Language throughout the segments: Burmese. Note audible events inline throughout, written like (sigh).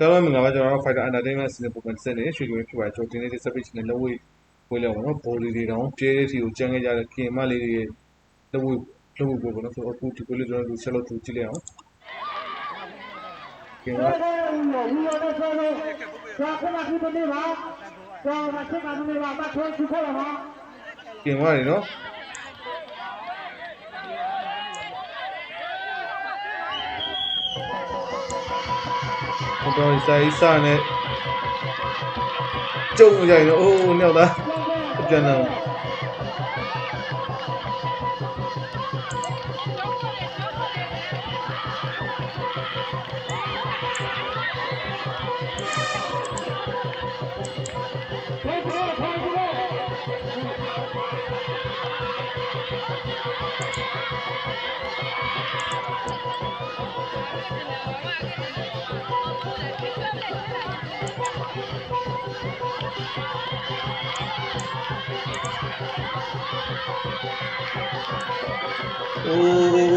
တော်တော်မင်္ဂလာပါကျွန်တော်တို့ Fighter Entertainment စီစဉ်ပုံမှန်စနေရွှေကြိုဖြစ်ပါတယ်ကျွန်တော်ဒီနေ့ဒီ subject နဲ့လက်ဝဲဝဲလောက်ပါတော့ဘော်လီတွေတောင်ကျဲတဲ့စီကိုကြမ်းခဲ့ကြတဲ့ကင်မလေးတွေရဲ့လက်ဝဲလက်ဝဲပေါ်ပေါ့နော်ဆိုတော့အခုဒီကိုလေးကျွန်တော်တို့ဆက်လို့သူကြည့်လိုက်အောင်ကင်မဝီယောနဲ့ဆိုလို့ကျောင်းခဏခုတည်းပါကျောင်းမှာချက်ကနေပါမထွေးချခေါ်လာပါကင် မတွေနော်ဟိုတော့စာရေးစာနဲ့ကျုံကြရင်အိုးမြောက်သားပြန်တော့ အိုးအိုး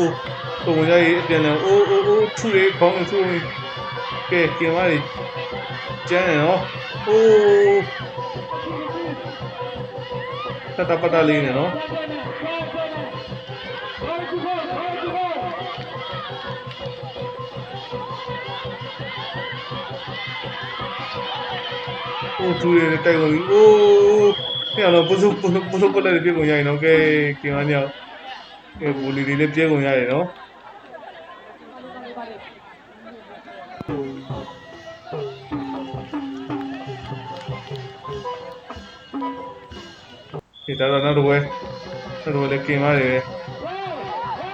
အိုးပုံကြရေးအပြန်လဲအိုးအိုးအိုးထူလေးခေါင်းထူလေးကဲကင်မလေးကျန်းတယ်နော်အိုးတတပတလေးနဲ့နော်ခေါ်ခေါ်ခေါ်ခေါ်အိုးထူလေးတိုက်ကုန်ပြီအိုး ပြန်တော့ပုစုပုစုပုစုပလက်ပြေကုန်ရရင်နော်ကဲကင်မညောင်ကဲဘူလီလေးလည်းပြေကုန်ရတယ်နော်ဒီတော့နောက်တော့ဝဲနောက်တော့လည်းကင်မတွေ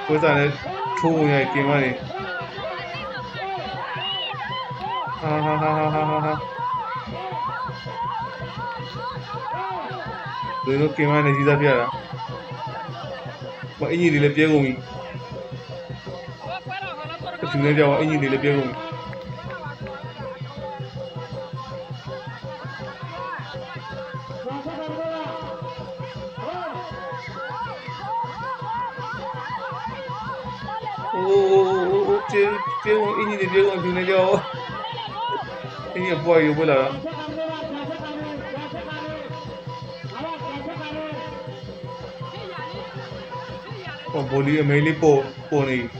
ကိုယ်စားလည်းထိုးဝင်ရကင်မတွေဟာဟာဟာဟာဟာဟာ rồi nó kêu mai này gì ra phía à mà anh nhìn thì là phía của mình. Cái thứ này đeo anh nhìn thì là phía của mình. Tiếng tiếng anh nhìn thì tiếng anh thì nó cho anh nhìn quay vô là Bonpoli de Meli po, po ni. (laughs)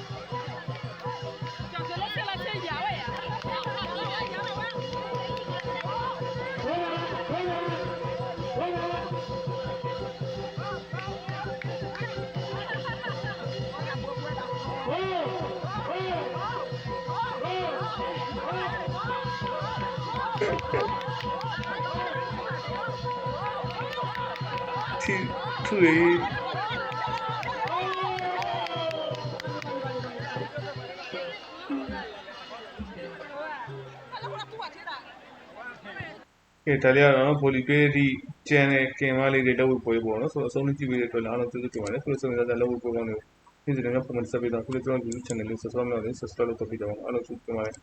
Please. ကုန်သူနေကြောအင်းကြီးပွားရုပ်ပဲလာတာဟောဘောလီအမေလေးပေါ်ပေါ်နေထီထူရီကဲတလျာတော့ဘောလီပေးသည့်ကျန်တဲ့ကင်မလေးတွေလောက်ဝပွဲပေါ့နော်ဆိုတော့အဆုံးလေးကြည့်ပြီးတဲ့အတွက်လည်းအားလုံးကျေးဇူးတင်ပါတယ်ခုလိုဆုံးနေတဲ့လောက်ဝပွဲကောင်းတွေကိုဒီနေ့ကပုံမှန်ဆက်ပြီးတော့ခုလိုကျွန်တော်ဒီ channel လေး subscribe လုပ်နေ subscribe လုပ်တော့ပြီးတော့အားလုံးကျေးဇူးတင်ပါတယ်